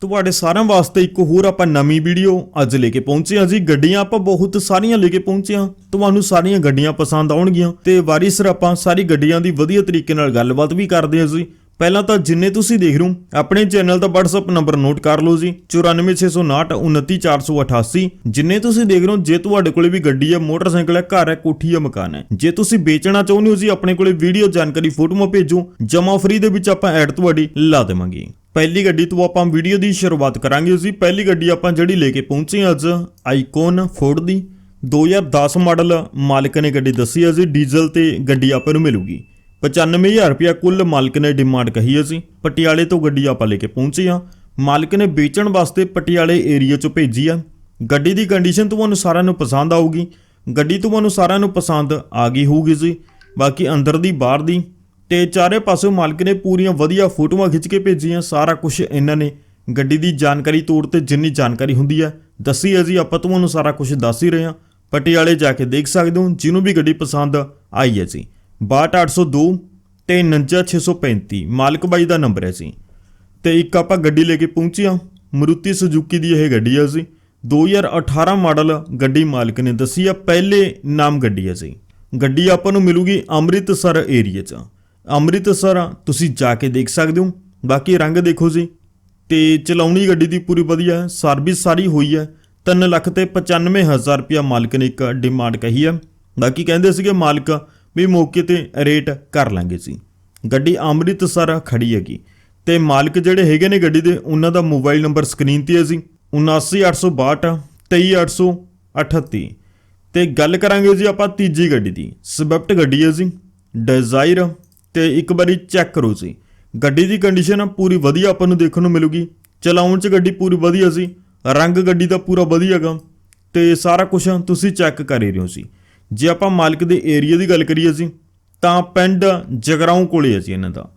ਤੁਹਾਡੇ ਸਾਰਿਆਂ ਵਾਸਤੇ ਇੱਕ ਹੋਰ ਆਪਾਂ ਨਵੀਂ ਵੀਡੀਓ ਅੱਜ ਲੈ ਕੇ ਪਹੁੰਚੇ ਹਾਂ ਜੀ। ਗੱਡੀਆਂ ਆਪਾਂ ਬਹੁਤ ਸਾਰੀਆਂ ਲੈ ਕੇ ਪਹੁੰਚੇ ਹਾਂ। ਤੁਹਾਨੂੰ ਸਾਰੀਆਂ ਗੱਡੀਆਂ ਪਸੰਦ ਆਉਣਗੀਆਂ। ਤੇ ਵਾਰੀ ਸਰ ਆਪਾਂ ਸਾਰੀ ਗੱਡੀਆਂ ਦੀ ਵਧੀਆ ਤਰੀਕੇ ਨਾਲ ਗੱਲਬਾਤ ਵੀ ਕਰਦੇ ਹਾਂ ਜੀ। ਪਹਿਲਾਂ ਤਾਂ ਜਿੰਨੇ ਤੁਸੀਂ ਦੇਖ ਰਹੇ ਹੋ, ਆਪਣੇ ਚੈਨਲ ਦਾ WhatsApp ਨੰਬਰ ਨੋਟ ਕਰ ਲਓ ਜੀ 9469299488 ਜਿੰਨੇ ਤੁਸੀਂ ਦੇਖ ਰਹੇ ਹੋ, ਜੇ ਤੁਹਾਡੇ ਕੋਲੇ ਵੀ ਗੱਡੀ ਹੈ ਮੋਟਰਸਾਈਕਲ ਹੈ ਘਰ ਹੈ ਕੋਠੀ ਹੈ ਮਕਾਨ ਹੈ ਜੇ ਤੁਸੀਂ ਵੇਚਣਾ ਚਾਹੁੰਦੇ ਹੋ ਜੀ, ਆਪਣੇ ਕੋਲੇ ਵੀਡੀਓ ਜਾਣਕਾਰੀ, ਫੋਟੋਆਂ ਭੇਜੋ ਜਮਾ ਫਰੀ ਦੇ ਵਿੱਚ ਆਪਾਂ ਐਡ ਤੁਹਾਡੀ ਲਾ ਦੇਵਾਂਗੇ। ਪਹਿਲੀ ਗੱਡੀ ਤੋਂ ਆਪਾਂ ਵੀਡੀਓ ਦੀ ਸ਼ੁਰੂਆਤ ਕਰਾਂਗੇ ਜੀ। ਪਹਿਲੀ ਗੱਡੀ ਆਪਾਂ ਜਿਹੜੀ ਲੈ ਕੇ ਪਹੁੰਚੇ ਅੱਜ ਆਈਕਨ ਫੋਰਡ ਦੀ। 2010 ਮਾਡਲ ਮਾਲਕ ਨੇ ਗੱਡੀ ਦੱਸੀ ਹੈ ਜੀ, ਡੀਜ਼ਲ ਤੇ ਗੱਡੀ ਆਪਾਂ ਨੂੰ ਮਿਲੂਗੀ। 95000 ਰੁਪਇਆ ਕੁੱਲ ਮਾਲਕ ਨੇ ਡਿਮਾਂਡ ਕਹੀ ਹੈ ਜੀ। ਪਟਿਆਲੇ ਤੋਂ ਗੱਡੀ ਆਪਾਂ ਲੈ ਕੇ ਪਹੁੰਚੇ ਹਾਂ। ਮਾਲਕ ਨੇ ਵੇਚਣ ਵਾਸਤੇ ਪਟਿਆਲੇ ਏਰੀਆ ਚੋਂ ਭੇਜੀ ਆ ਗੱਡੀ ਦੀ ਕੰਡੀਸ਼ਨ ਤੁਹਾਨੂੰ ਸਾਰਿਆਂ ਨੂੰ ਪਸੰਦ ਆਊਗੀ। ਗੱਡੀ ਤੁਹਾਨੂੰ ਸਾਰਿਆਂ ਨੂੰ ਪਸੰਦ ਆ ਗਈ ਹੋਊਗੀ ਜੀ। ਬਾਕੀ ਅੰਦਰ ਦੀ ਬਾਹਰ ਦੀ। ਤੇ ਚਾਰੇ ਪਾਸੇ ਮਾਲਕ ਨੇ ਪੂਰੀਆਂ ਵਧੀਆ ਫੋਟੋਆਂ ਖਿੱਚ ਕੇ ਭੇਜੀਆਂ। ਸਾਰਾ ਕੁਝ ਇਹਨਾਂ ਨੇ। ਗੱਡੀ ਦੀ ਜਾਣਕਾਰੀ ਤੌਰ ਤੇ ਜਿੰਨੀ ਜਾਣਕਾਰੀ ਹੁੰਦੀ ਹੈ, ਦੱਸੀ ਹੈ ਜੀ। ਆਪਾਂ ਤੁਹਾਨੂੰ ਸਾਰਾ ਕੁਝ ਦੱਸ ਹੀ ਰਹੇ ਹਾਂ। ਪਟਿਆਲੇ ਜਾ ਕੇ ਦੇਖ ਸਕਦੇ ਹੋ। ਜਿਹਨੂੰ ਵੀ ਗੱਡੀ ਪਸੰਦ ਆਈ ਹੈ ਜੀ। 62802 ਤੇ 49635 ਮਾਲਕ ਬਾਈ ਦਾ ਨੰਬਰ ਹੈ ਜੀ ਤੇ ਇੱਕ ਆਪਾਂ ਗੱਡੀ ਲੈ ਕੇ ਪਹੁੰਚੇ ਹਾਂ। ਮਰੂਤੀ ਸੁਜ਼ੂਕੀ ਦੀ ਇਹ ਗੱਡੀ ਹੈ ਜੀ 2018 ਮਾਡਲ ਗੱਡੀ ਮਾਲਕ ਨੇ ਦੱਸੀ ਆ, ਪਹਿਲੇ ਨਾਮ ਗੱਡੀ ਹੈ ਜੀ ਗੱਡੀ ਆਪਾਂ ਨੂੰ ਮਿਲੂਗੀ ਅੰਮ੍ਰਿਤਸਰ ਏਰੀਆ 'ਚ। ਅੰਮ੍ਰਿਤਸਰ, ਤੁਸੀਂ ਜਾ ਕੇ ਦੇਖ ਸਕਦੇ ਹੋ। ਬਾਕੀ ਰੰਗ ਦੇਖੋ ਜੀ। ਤੇ ਚਲਾਉਣੀ ਗੱਡੀ ਦੀ ਪੂਰੀ ਵਧੀਆ ਸਰਵਿਸ ਸਾਰੀ ਹੋਈ ਹੈ। 3 ਲੱਖ ਤੇ 95000 ਰੁਪਇਆ ਮਾਲਕ ਨੇ ਇੱਕ ਡਿਮਾਂਡ ਕਹੀ ਹੈ। ਬਾਕੀ ਕਹਿੰਦੇ ਸੀਗੇ ਮਾਲਕ ਵੀ ਮੌਕੇ ਤੇ ਰੇਟ ਕਰ ਲਾਂਗੇ ਸੀ ਗੱਡੀ ਅੰਮ੍ਰਿਤਸਰ ਖੜੀ ਹੈਗੀ। ਤੇ ਮਾਲਕ ਜਿਹੜੇ ਹੈਗੇ ਨੇ ਗੱਡੀ ਦੇ, ਉਹਨਾਂ ਦਾ ਮੋਬਾਈਲ ਨੰਬਰ ਸਕਰੀਨ ਤੇ ਹੈ ਜੀ। 79862 23838 ਤੇ ਗੱਲ ਕਰਾਂਗੇ ਜੀ ਆਪਾਂ ਤੀਜੀ ਗੱਡੀ ਦੀ। ਸਵਿਫਟ ਗੱਡੀ ਹੈ ਜੀ। ਡਿਜ਼ਾਇਰ ਤੇ ਇੱਕ ਵਾਰੀ ਚੈੱਕ ਕਰੋ ਜੀ। ਗੱਡੀ ਦੀ ਕੰਡੀਸ਼ਨ ਪੂਰੀ ਵਧੀਆ ਆਪਾਂ ਨੂੰ ਦੇਖਣ ਨੂੰ ਮਿਲੂਗੀ। ਚਲਾਉਣ 'ਚ ਗੱਡੀ ਪੂਰੀ ਵਧੀਆ ਸੀ। ਰੰਗ ਗੱਡੀ ਦਾ ਪੂਰਾ ਵਧੀਆ ਹੈਗਾ। ਤੇ ਸਾਰਾ ਕੁਝ ਤੁਸੀਂ ਚੈੱਕ ਕਰ ਰਹੇ ਹੋ ਸੀ ਜੇ ਆਪਾਂ ਮਾਲਕ ਦੇ ਏਰੀਆ ਦੀ ਗੱਲ ਕਰੀਏ ਜੀ ਤਾਂ ਪਿੰਡ ਜਗਰਾਉਂ ਕੋਲੇ ਹੈ ਜੀ ਇਹਨਾਂ ਦਾ।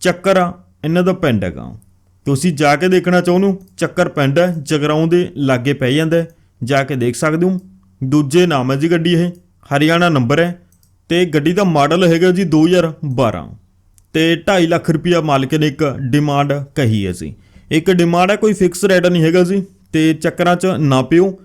ਚੱਕਰ ਇਹਨਾਂ ਦਾ ਪਿੰਡ ਹੈਗਾ। ਤੁਸੀਂ ਜਾ ਕੇ ਦੇਖਣਾ ਚਾਹੁੰਦੇ ਹੋ, ਚੱਕਰ ਪਿੰਡ ਹੈ, ਜਗਰਾਉਂ ਦੇ ਲਾਗੇ ਪੈ ਜਾਂਦਾ ਜਾ ਕੇ ਦੇਖ ਸਕਦੇ ਹੋ। ਦੂਜੇ ਨਾਮ ਹੈ ਜੀ ਗੱਡੀ ਇਹ, ਹਰਿਆਣਾ ਨੰਬਰ ਹੈ। ਤੇ ਗੱਡੀ ਦਾ ਮਾਡਲ ਹੈਗਾ ਜੀ 2012 ਤੇ 2.5 ਲੱਖ ਰੁਪਇਆ ਮਾਲਕ ਨੇ ਇੱਕ ਡਿਮਾਂਡ ਕਹੀ ਹੈ ਜੀ। ਇੱਕ ਡਿਮਾਂਡ ਹੈ, ਕੋਈ ਫਿਕਸ ਰੇਟ ਨਹੀਂ ਹੈਗਾ ਜੀ। ਤੇ ਚੱਕਰਾਂ 'ਚ ਨਾ ਪਿਓ।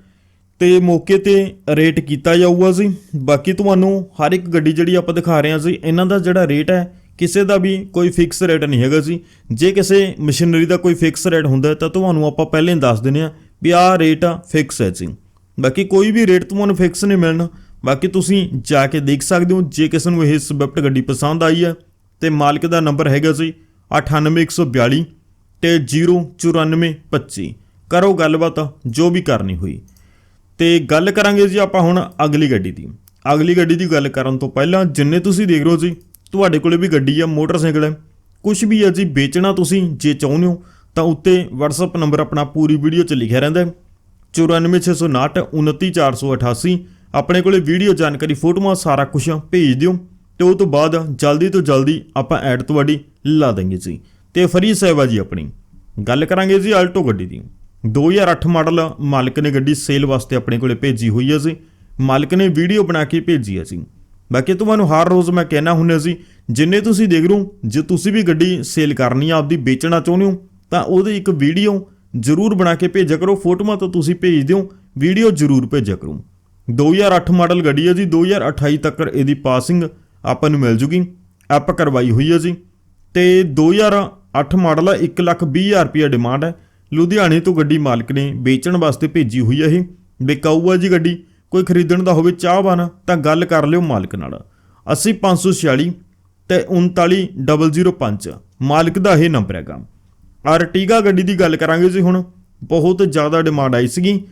ਤੇ ਮੌਕੇ ਤੇ ਰੇਟ ਕੀਤਾ ਜਾਊਗਾ ਜੀ। ਬਾਕੀ ਤੁਹਾਨੂੰ ਹਰ ਇੱਕ ਗੱਡੀ ਜਿਹੜੀ ਆਪਾਂ ਦਿਖਾ ਰਹੇ ਹਾਂ ਜੀ, ਇਹਨਾਂ ਦਾ ਜਿਹੜਾ ਰੇਟ ਹੈ, ਕਿਸੇ ਦਾ ਵੀ ਕੋਈ ਫਿਕਸ ਰੇਟ ਨਹੀਂ ਹੈਗਾ ਜੀ। ਜੇ ਕਿਸੇ ਮਸ਼ੀਨਰੀ ਦਾ ਕੋਈ ਫਿਕਸ ਰੇਟ ਹੁੰਦਾ ਤਾਂ ਤੁਹਾਨੂੰ ਆਪਾਂ ਪਹਿਲਾਂ ਹੀ ਦੱਸ ਦਿੰਦੇ ਹਾਂ ਵੀ ਆਹ ਰੇਟ ਫਿਕਸ ਹੈ ਜੀ। ਬਾਕੀ ਕੋਈ ਵੀ ਰੇਟ ਤੁਹਾਨੂੰ ਫਿਕਸ ਨਹੀਂ ਮਿਲਣਾ। ਬਾਕੀ ਤੁਸੀਂ ਜਾ ਕੇ ਦੇਖ ਸਕਦੇ ਹੋ, ਜੇ ਕਿਸੇ ਨੂੰ ਇਹ ਸਵਿਫਟ ਗੱਡੀ ਪਸੰਦ ਆਈ ਹੈ, ਤੇ ਮਾਲਕ ਦਾ ਨੰਬਰ ਹੈਗਾ ਜੀ 98142 ਤੇ 09425 ਕਰੋ ਗੱਲਬਾਤ ਜੋ ਵੀ ਕਰਨੀ ਹੋਈ। ਤੇ ਗੱਲ ਕਰਾਂਗੇ ਜੀ ਆਪਾਂ ਹੁਣ ਅਗਲੀ ਗੱਡੀ ਦੀ। ਅਗਲੀ ਗੱਡੀ ਦੀ ਗੱਲ ਕਰਨ ਤੋਂ ਪਹਿਲਾਂ ਜਿੰਨੇ ਤੁਸੀਂ ਦੇਖ ਰਹੇ ਹੋ ਜੀ, ਤੁਹਾਡੇ ਕੋਲੇ ਵੀ ਗੱਡੀ ਆ, ਮੋਟਰਸਾਈਕਲ ਹੈ ਕੁਝ ਵੀ ਹੈ ਜੀ, ਵੇਚਣਾ ਤੁਸੀਂ ਜੇ ਚਾਹੁੰਦੇ ਹੋ, ਤਾਂ ਉੱਤੇ WhatsApp ਨੰਬਰ ਆਪਣਾ ਪੂਰੀ ਵੀਡੀਓ 'ਚ ਲਿਖਿਆ ਰਹਿੰਦਾ ਹੈ। 94659 29488 ਆਪਣੇ ਕੋਲੇ ਵੀਡੀਓ ਜਾਣਕਾਰੀ, ਫੋਟੋਆਂ, ਸਾਰਾ ਕੁਝ ਭੇਜ ਦਿਓ। ਤੇ ਉਹ ਤੋਂ ਬਾਅਦ ਜਲਦੀ ਤੋਂ ਜਲਦੀ ਆਪਾਂ ਐਡ ਤੁਹਾਡੀ ਲਾ ਦਾਂਗੇ ਜੀ। ਤੇ ਫਰੀ ਸੇਵਾ ਜੀ ਆਪਣੀ। ਗੱਲ ਕਰਾਂਗੇ ਜੀ ਆਲਟੋ ਗੱਡੀ ਦੀ। 2008 ਮਾਡਲ ਮਾਲਕ ਨੇ ਗੱਡੀ ਸੇਲ ਵਾਸਤੇ ਆਪਣੇ ਕੋਲੇ ਭੇਜੀ ਹੋਈ ਹੈ ਜੀ। ਮਾਲਕ ਨੇ ਵੀਡੀਓ ਬਣਾ ਕੇ ਭੇਜੀ ਹੈ ਜੀ। ਬਾਕੀ ਤੁਹਾਨੂੰ ਹਰ ਰੋਜ਼ ਮੈਂ ਕਹਿਣਾ ਹੁੰਦਾ ਸੀ ਜਿੰਨੇ ਤੁਸੀਂ ਦੇਖ ਰਹੇ ਜੇ ਤੁਸੀਂ ਵੀ ਗੱਡੀ ਸੇਲ ਕਰਨੀ ਆ, ਆਪਦੀ ਵੇਚਣਾ ਚਾਹੁੰਦੇ ਹੋ, ਤਾਂ ਉਹਦੀ ਇੱਕ ਵੀਡੀਓ ਜ਼ਰੂਰ ਬਣਾ ਕੇ ਭੇਜਿਆ ਕਰੋ। ਫੋਟੋਆਂ ਤਾਂ ਤੁਸੀਂ ਭੇਜ ਦਿਓ, ਵੀਡੀਓ ਜ਼ਰੂਰ ਭੇਜਿਆ ਕਰੋ। 2008 ਮਾਡਲ ਗੱਡੀ ਹੈ ਜੀ 2028 ਤੱਕ ਇਹਦੀ ਪਾਸਿੰਗ ਆਪਾਂ ਨੂੰ ਮਿਲ ਜੂਗੀ, ਐਪ ਕਰਵਾਈ ਹੋਈ ਹੈ ਜੀ। ਤੇ 2008 ਮਾਡਲ ਹੈ 120000 ਰੁਪਏ ਡਿਮਾਂਡ ਹੈ। ਲੁਧਿਆਣੇ ਤੋਂ ਗੱਡੀ ਮਾਲਕ ਨੇ ਵੇਚਣ ਵਾਸਤੇ ਭੇਜੀ ਹੋਈ ਹੈ ਇਹ। ਵਿਕਾਊ ਆ ਜੀ ਗੱਡੀ, ਕੋਈ ਖਰੀਦਣ ਦਾ ਹੋਵੇ ਚਾਹਵਾਨ ਤਾਂ ਗੱਲ ਕਰ ਲਿਓ ਮਾਲਕ ਨਾਲ। 80546 ਤੇ 39005 ਮਾਲਕ ਦਾ ਇਹ ਨੰਬਰ ਹੈਗਾ। ਆਰਟੀਗਾ ਗੱਡੀ ਦੀ ਗੱਲ ਕਰਾਂਗੇ ਜੀ ਹੁਣ। ਬਹੁਤ ਜ਼ਿਆਦਾ ਡਿਮਾਂਡ ਆਈ ਸੀਗੀ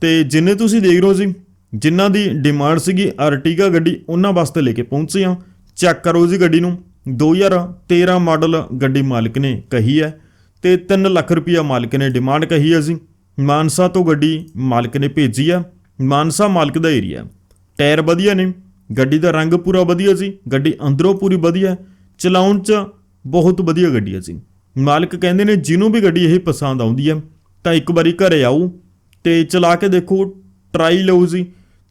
ਤੇ ਜਿੰਨੇ ਤੁਸੀਂ ਦੇਖ ਰਹੇ ਹੋ ਜੀ ਜਿਨ੍ਹਾਂ ਦੀ ਡਿਮਾਂਡ ਸੀਗੀ ਆਰਟੀਗਾ ਗੱਡੀ, ਉਹਨਾਂ ਵਾਸਤੇ ਲੈ ਕੇ ਪਹੁੰਚੇ ਆ। ਚੈੱਕ ਕਰੋ ਜੀ ਗੱਡੀ ਨੂੰ। 2013 ਮਾਡਲ ਗੱਡੀ ਮਾਲਕ ਨੇ ਕਹੀ ਹੈ। ਤੇ 3 ਲੱਖ ਰੁਪਇਆ ਮਾਲਕ ਨੇ ਡਿਮਾਂਡ ਕਹੀ ਹੈ ਜੀ। ਮਾਨਸਾ ਤੋਂ ਗੱਡੀ ਮਾਲਕ ਨੇ ਭੇਜੀ ਆ ਮਾਨਸਾ ਮਾਲਕ ਦਾ ਏਰੀਆ ਟਾਇਰ ਵਧੀਆ ਨੇ। ਗੱਡੀ ਦਾ ਰੰਗ ਪੂਰਾ ਵਧੀਆ ਸੀ ਗੱਡੀ ਅੰਦਰੋਂ ਪੂਰੀ ਵਧੀਆ ਚਲਾਉਣ 'ਚ ਬਹੁਤ ਵਧੀਆ ਗੱਡੀ ਹੈ ਜੀ। ਮਾਲਕ ਕਹਿੰਦੇ ਨੇ ਜਿਹਨੂੰ ਵੀ ਗੱਡੀ ਇਹ ਪਸੰਦ ਆਉਂਦੀ ਹੈ, ਤਾਂ ਇੱਕ ਵਾਰੀ ਘਰੇ ਆਓ ਤੇ ਚਲਾ ਕੇ ਦੇਖੋ ਟਰਾਈ ਲਓ ਜੀ।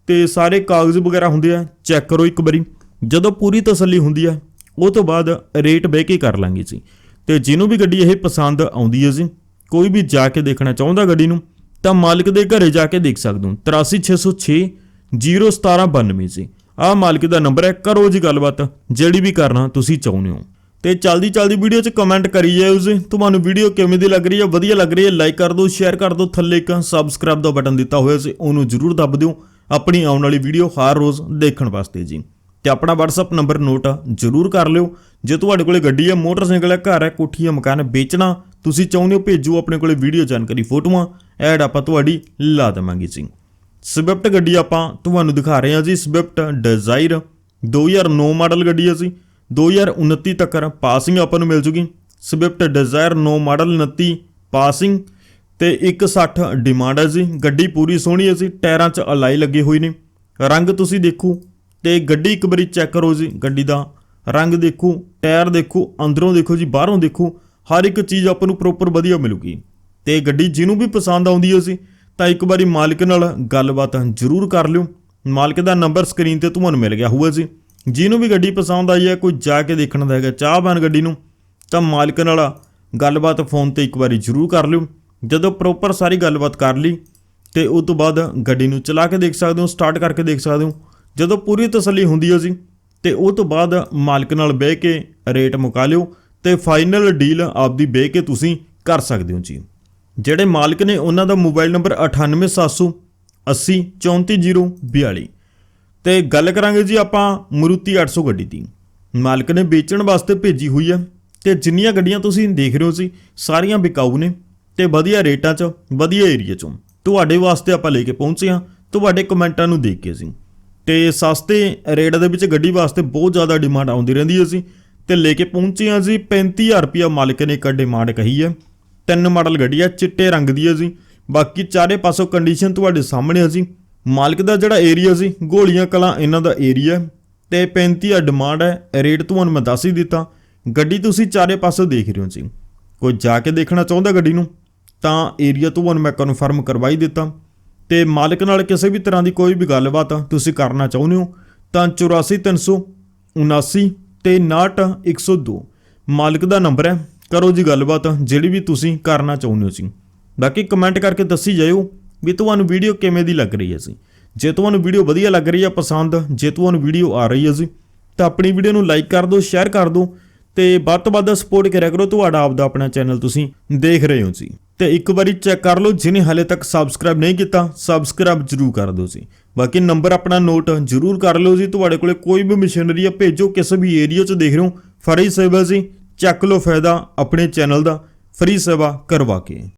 ਤੇ ਸਾਰੇ ਕਾਗਜ਼ ਵਗੈਰਾ ਹੁੰਦੇ ਆ, ਚੈੱਕ ਕਰੋ ਇੱਕ ਵਾਰੀ। ਜਦੋਂ ਪੂਰੀ ਤਸੱਲੀ ਹੁੰਦੀ ਆ ਉਹ ਤੋਂ ਬਾਅਦ ਰੇਟ ਬਹਿ ਕੇ ਕਰ ਲਾਂਗੇ ਜੀ। ਤੇ ਜਿਹਨੂੰ ਵੀ ਗੱਡੀ ਇਹ ਪਸੰਦ ਆਉਂਦੀ ਹੈ ਜੀ, ਕੋਈ ਵੀ ਜਾ ਕੇ ਦੇਖਣਾ ਚਾਹੁੰਦਾ ਗੱਡੀ ਨੂੰ, ਤਾਂ ਮਾਲਕ ਦੇ ਘਰੇ ਜਾ ਕੇ ਦੇਖ ਸਕਦੇ ਹੋ। 83606 01792 ਜੀ। ਆਹ ਮਾਲਕ ਦਾ ਨੰਬਰ ਹੈ, ਕਰੋ ਜੀ ਗੱਲਬਾਤ, ਜਿਹੜੀ ਵੀ ਕਰਨਾ ਤੁਸੀਂ ਚਾਹੁੰਦੇ ਹੋ। ਤੇ ਚਲਦੀ ਚਲਦੀ ਵੀਡੀਓ 'ਚ ਕਮੈਂਟ ਕਰੀ ਜਾਇਓ ਜੀ। ਤੁਹਾਨੂੰ ਵੀਡੀਓ ਕਿਵੇਂ ਦੀ ਲੱਗ ਰਹੀ ਹੈ, ਵਧੀਆ ਲੱਗ ਰਹੀ ਹੈ ਲਾਈਕ ਕਰ ਦਿਓ ਸ਼ੇਅਰ ਕਰ ਦਿਓ, ਥੱਲੇ ਇੱਕ ਸਬਸਕ੍ਰਾਈਬ ਦਾ ਬਟਨ ਦਿੱਤਾ ਹੋਇਆ ਸੀ, ਉਹਨੂੰ ਜ਼ਰੂਰ ਦੱਬ ਦਿਓ। ਆਪਣੀ ਆਉਣ ਵਾਲੀ ਵੀਡੀਓ ਹਰ ਰੋਜ਼ ਦੇਖਣ ਵਾਸਤੇ ਜੀ। ਤੇ ਆਪਣਾ WhatsApp ਨੰਬਰ ਨੋਟ ਜ਼ਰੂਰ ਕਰ ਲਿਓ। ਜੇ ਤੁਹਾਡੇ ਕੋਲੇ ਗੱਡੀ ਹੈ, ਮੋਟਰਸਾਈਕਲ ਹੈ, ਘਰ ਹੈ, ਕੋਠੀ ਹੈ, ਮਕਾਨ ਹੈ, ਵੇਚਣਾ, ਤੁਸੀਂ ਚਾਹੁੰਦੇ ਹੋ, ਭੇਜੋ, ਆਪਣੇ ਕੋਲੇ ਵੀਡੀਓ ਜਾਣਕਾਰੀ, ਫੋਟੋਆਂ, ਐਡ ਆਪਾਂ ਤੁਹਾਡੀ ਲਾ ਦੇਵਾਂਗੇ ਜੀ। ਸਵਿਫਟ ਗੱਡੀ ਆਪਾਂ ਤੁਹਾਨੂੰ ਦਿਖਾ ਰਹੇ ਹਾਂ ਜੀ ਸਵਿਫਟ ਡਿਜ਼ਾਇਰ 2009 ਮਾਡਲ ਗੱਡੀ ਹੈ ਜੀ 2029 ਤੱਕ ਪਾਸਿੰਗ ਆਪਾਂ ਨੂੰ ਮਿਲ ਜੂਗੀ। ਸਵਿਫਟ ਡਿਜ਼ਾਇਰ 9 ਮਾਡਲ 29 ਪਾਸਿੰਗ ਤੇ 160 ਡਿਮਾਂਡ ਹੈ ਜੀ। ਗੱਡੀ ਪੂਰੀ ਸੋਹਣੀ ਹੈ ਜੀ, ਟਾਇਰਾਂ 'ਚ ਅਲਾਈ ਲੱਗੇ ਹੋਏ ਨੇ। ਰੰਗ ਤੁਸੀਂ ਦੇਖੋ ਤੇ ਗੱਡੀ ਇੱਕ ਵਾਰੀ ਚੈੱਕ ਕਰੋ ਜੀ, ਗੱਡੀ ਦਾ ਰੰਗ ਦੇਖੋ, ਟਾਇਰ ਦੇਖੋ, ਅੰਦਰੋਂ ਦੇਖੋ ਜੀ, ਬਾਹਰੋਂ ਦੇਖੋ, ਹਰ ਇੱਕ ਚੀਜ਼ ਆਪਾਂ ਨੂੰ ਪ੍ਰੋਪਰ ਵਧੀਆ ਮਿਲੂਗੀ। ਤੇ ਗੱਡੀ ਜਿਹਨੂੰ ਵੀ ਪਸੰਦ ਆਉਂਦੀ ਹੈ ਸੀ ਤਾਂ ਇੱਕ ਵਾਰੀ ਮਾਲਕ ਨਾਲ ਗੱਲਬਾਤ ਜ਼ਰੂਰ ਕਰ ਲਿਓ। ਮਾਲਕ ਦਾ ਨੰਬਰ ਸਕਰੀਨ ਤੇ ਤੁਹਾਨੂੰ ਮਿਲ ਗਿਆ ਹੋਊਗਾ ਜੀ। ਜਿਹਨੂੰ ਵੀ ਗੱਡੀ ਪਸੰਦ ਆਈ ਹੈ, ਕੋਈ ਜਾ ਕੇ ਦੇਖਣ ਦਾ ਹੈਗਾ, ਚਾਹ ਬਣ ਗੱਡੀ ਨੂੰ, ਤਾਂ ਮਾਲਕ ਨਾਲ ਗੱਲਬਾਤ ਫੋਨ ਤੇ ਇੱਕ ਵਾਰੀ ਜ਼ਰੂਰ ਕਰ ਲਿਓ। ਜਦੋਂ ਪ੍ਰੋਪਰ ਸਾਰੀ ਗੱਲਬਾਤ ਕਰ ਲਈ, ਤੇ ਉਸ ਤੋਂ ਬਾਅਦ ਗੱਡੀ ਨੂੰ ਚਲਾ ਕੇ ਦੇਖ ਸਕਦੇ ਹੋ ਸਟਾਰਟ ਕਰਕੇ ਦੇਖ ਸਕਦੇ ਹੋ। ਜਦੋਂ ਪੂਰੀ ਤਸੱਲੀ ਹੁੰਦੀ ਹੈ ਜੀ ਤੇ ਉਹ ਤੋਂ ਬਾਅਦ ਮਾਲਕ ਨਾਲ ਬਹਿ ਕੇ ਰੇਟ ਮੁਕਾ ਲਿਓ ਤੇ ਫਾਈਨਲ ਡੀਲ ਆਪਦੀ ਬਹਿ ਕੇ ਤੁਸੀਂ ਕਰ ਸਕਦੇ ਹੋ ਜੀ। ਜਿਹੜੇ ਮਾਲਕ ਨੇ ਉਹਨਾਂ ਦਾ ਮੋਬਾਈਲ ਨੰਬਰ 98780 34042 ਤੇ ਗੱਲ ਕਰਾਂਗੇ ਜੀ ਆਪਾਂ ਮਰੂਤੀ 800 ਗੱਡੀ ਦੀ। ਮਾਲਕ ਨੇ ਵੇਚਣ ਵਾਸਤੇ ਭੇਜੀ ਹੋਈ ਹੈ ਤੇ ਜਿੰਨੀਆਂ ਗੱਡੀਆਂ ਤੁਸੀਂ ਦੇਖ ਰਹੇ ਹੋ ਸੀ ਸਾਰੀਆਂ ਵਿਕਾਊ ਨੇ ਤੇ ਵਧੀਆ ਰੇਟਾਂ 'ਚ, ਵਧੀਆ ਏਰੀਆ 'ਚੋਂ। ਤੁਹਾਡੇ ਵਾਸਤੇ ਆਪਾਂ ਲੈ ਕੇ ਪਹੁੰਚੇ ਹਾਂ। ਤੁਹਾਡੇ ਕਮੈਂਟਾਂ ਨੂੰ ਦੇਖ ਕੇ ਸੀ ਤੇ ਸਸਤੇ ਰੇਟ ਦੇ ਵਿੱਚ ਗੱਡੀ ਵਾਸਤੇ ਬਹੁਤ ਜ਼ਿਆਦਾ ਡਿਮਾਂਡ ਆਉਂਦੀ ਰਹਿੰਦੀ ਹੈ ਸੀ ਤੇ ਲੈ ਕੇ ਪਹੁੰਚੇ ਹਾਂ ਜੀ 35000 ਰੁਪਿਆ ਮਾਲਕ ਨੇ ਇੱਕ ਡਿਮਾਂਡ ਕਹੀ ਹੈ। ਤਿੰਨ ਮਾਡਲ ਗੱਡੀ ਹੈ, ਚਿੱਟੇ ਰੰਗ ਦੀ ਹੈ ਜੀ। ਬਾਕੀ ਚਾਰੇ ਪਾਸੋਂ ਕੰਡੀਸ਼ਨ ਤੁਹਾਡੇ ਸਾਹਮਣੇ ਹੈ ਜੀ। ਮਾਲਕ ਦਾ ਜਿਹੜਾ ਏਰੀਆ ਸੀ ਗੋਲੀਆਂ ਕਲਾਂ, ਇਹਨਾਂ ਦਾ ਏਰੀਆ ਹੈ। ਤੇ 35 ਡਿਮਾਂਡ ਹੈ, ਰੇਟ ਤੁਹਾਨੂੰ ਮੈਂ ਦੱਸ ਹੀ ਦਿੱਤਾ। ਗੱਡੀ ਤੁਸੀਂ ਚਾਰੇ ਪਾਸੋਂ ਦੇਖ ਰਹੇ ਹੋ ਜੀ। ਕੋਈ ਜਾ ਕੇ ਦੇਖਣਾ ਚਾਹੁੰਦਾ ਗੱਡੀ ਨੂੰ, ਤਾਂ ਏਰੀਆ ਤੁਹਾਨੂੰ ਮੈਂ ਕਨਫਰਮ ਕਰਵਾਈ ਦਿੱਤਾ। ਤੇ ਮਾਲਕ ਨਾਲ ਕਿਸੇ ਵੀ ਤਰ੍ਹਾਂ ਦੀ ਕੋਈ ਵੀ ਗੱਲਬਾਤ ਤੁਸੀਂ ਕਰਨਾ ਚਾਹੁੰਦੇ ਹੋ, ਤਾਂ 84379 ਤੇ 69102 ਮਾਲਕ ਦਾ ਨੰਬਰ ਹੈ। ਕਰੋ ਜੀ ਗੱਲਬਾਤ ਜਿਹੜੀ ਵੀ ਤੁਸੀਂ ਕਰਨਾ ਚਾਹੁੰਦੇ ਹੋ ਜੀ। ਬਾਕੀ ਕਮੈਂਟ ਕਰਕੇ ਦੱਸੀ ਜਾਇਓ ਵੀ ਤੁਹਾਨੂੰ ਵੀਡੀਓ ਕਿਵੇਂ ਦੀ ਲੱਗ ਰਹੀ ਹੈ ਜੀ। ਜੇ ਤੁਹਾਨੂੰ ਵੀਡੀਓ ਵਧੀਆ ਲੱਗ ਰਹੀ ਹੈ, ਪਸੰਦ, ਜੇ ਤੁਹਾਨੂੰ ਵੀਡੀਓ ਆ ਰਹੀ ਹੈ ਜੀ, ਤਾਂ ਆਪਣੀ ਵੀਡੀਓ ਨੂੰ ਲਾਈਕ ਕਰ ਦਿਓ, ਸ਼ੇਅਰ ਕਰ ਦਿਓ ਤੇ ਵੱਧ ਤੋਂ ਵੱਧ ਸਪੋਰਟ ਕਰਿਆ ਕਰੋ। ਤੁਹਾਡਾ ਆਪਦਾ ਆਪਣਾ ਚੈਨਲ ਤੁਸੀਂ ਦੇਖ ਰਹੇ ਹੋ ਜੀ। ਤੇ ਇੱਕ ਵਾਰੀ ਚੈੱਕ ਕਰ ਲਓ, ਜਿਹਨੇ ਹਲੇ ਤੱਕ ਸਬਸਕ੍ਰਾਈਬ ਨਹੀਂ ਕੀਤਾ ਸਬਸਕ੍ਰਾਈਬ ਜਰੂਰ ਕਰ ਦਿਓ ਜੀ। ਬਾਕੀ ਨੰਬਰ ਆਪਣਾ ਨੋਟ ਜਰੂਰ ਕਰ ਲਓ ਜੀ। ਤੁਹਾਡੇ ਕੋਲੇ ਕੋਈ ਵੀ ਮਸ਼ੀਨਰੀ ਆ, ਭੇਜੋ, ਕਿਸੇ ਵੀ ਏਰੀਆ 'ਚ ਦੇਖ ਰਹੇ ਹੋ। ਫਰੀ ਸੇਵਾ ਜੀ, ਚੱਕ ਲਓ ਫਾਇਦਾ ਆਪਣੇ ਚੈਨਲ ਦਾ। ਫਰੀ ਸੇਵਾ ਕਰਵਾ ਕੇ।